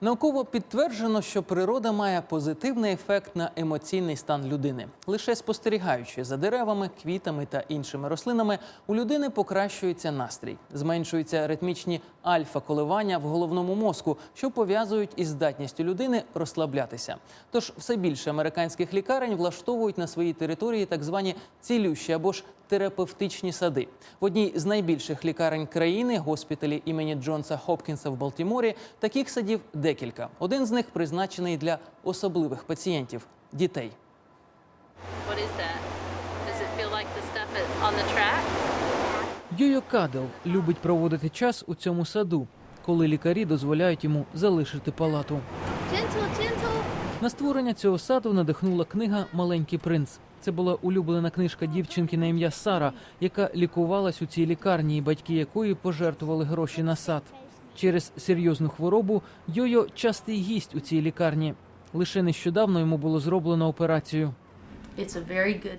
Науково підтверджено, що природа має позитивний ефект на емоційний стан людини. Лише спостерігаючи за деревами, квітами та іншими рослинами, у людини покращується настрій, зменшуються ритмічні альфа-коливання в головному мозку, що пов'язують із здатністю людини розслаблятися. Тож все більше американських лікарень влаштовують на своїй території так звані цілющі або ж терапевтичні сади. В одній з найбільших лікарень країни, госпіталі імені Джонса Хопкінса в Балтіморі, таких садів декілька. Один з них призначений для особливих пацієнтів дітей. Йойо Кадел любить проводити час у цьому саду, коли лікарі дозволяють йому залишити палату. Gentle, gentle. На створення цього саду надихнула книга Маленький принц. Це була улюблена книжка дівчинки на ім'я Сара, яка лікувалась у цій лікарні, і батьки якої пожертвували гроші на сад. Через серйозну хворобу Йойо частий гість у цій лікарні. Лише нещодавно йому було зроблено операцію.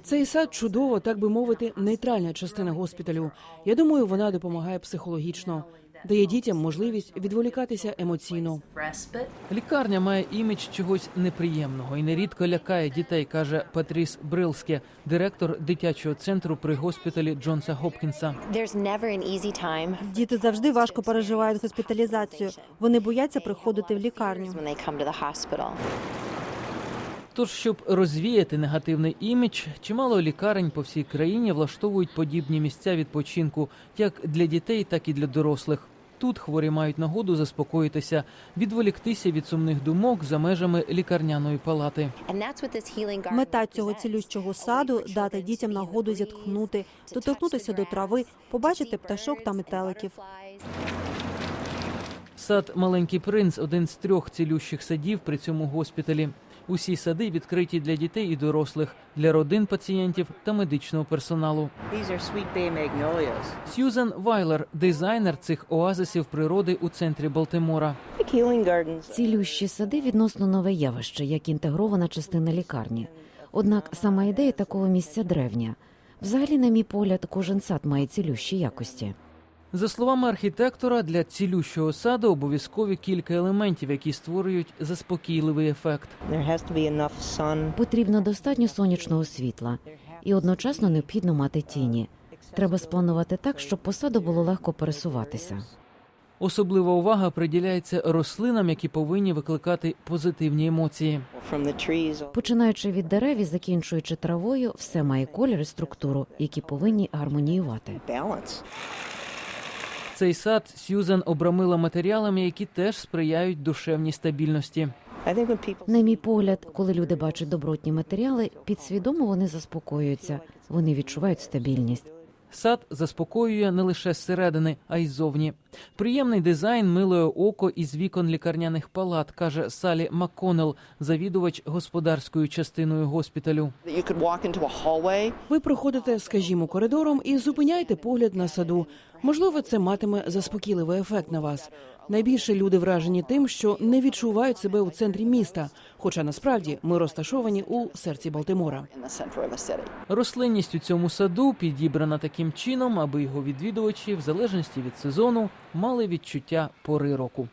Цей сад чудово, так би мовити, нейтральна частина госпіталю. Я думаю, вона допомагає психологічно, дає дітям можливість відволікатися емоційно. Лікарня має імідж чогось неприємного і нерідко лякає дітей, каже Патріс Брилске, директор дитячого центру при госпіталі Джонса time Діти завжди важко переживають госпіталізацію. Вони бояться приходити в лікарню. Тож, щоб розвіяти негативний імідж, чимало лікарень по всій країні влаштовують подібні місця відпочинку як для дітей, так і для дорослих. Тут хворі мають нагоду заспокоїтися, відволіктися від сумних думок за межами лікарняної палати. Мета цього цілющого саду дати дітям нагоду зітхнути, доторкнутися до трави, побачити пташок та метеликів. Сад Маленький принц один з трьох цілющих садів при цьому госпіталі. Усі сади відкриті для дітей і дорослих, для родин пацієнтів та медичного персоналу. Сьюзен Вайлер, дизайнер цих оазисів природи у центрі Балтимора. Цілющі сади відносно нове явище, як інтегрована частина лікарні. Однак сама ідея такого місця древня. Взагалі, на мій погляд, кожен сад має цілющі якості. За словами архітектора, для цілющого саду обов'язкові кілька елементів, які створюють заспокійливий ефект. Потрібно достатньо сонячного світла і одночасно необхідно мати тіні. Треба спланувати так, щоб по саду було легко пересуватися. Особлива увага приділяється рослинам, які повинні викликати позитивні емоції. Починаючи від дерев і закінчуючи травою, все має колір і структуру, які повинні гармоніювати. Цей сад Сьюзен обрамила матеріалами, які теж сприяють душевній стабільності. На мій погляд, коли люди бачать добротні матеріали, підсвідомо вони заспокоюються, вони відчувають стабільність. Сад заспокоює не лише зсередини, а й ззовні. Приємний дизайн милує око із вікон лікарняних палат, каже Салі Макконел, завідувач господарською частиною госпіталю. Ви проходите, скажімо, коридором і зупиняєте погляд на саду. Можливо, це матиме заспокійливий ефект на вас. Найбільше люди вражені тим, що не відчувають себе у центрі міста. Хоча насправді ми розташовані у серці Балтимора. Рослинність у цьому саду підібрана таким чином, аби його відвідувачі, в залежності від сезону, мали відчуття пори року.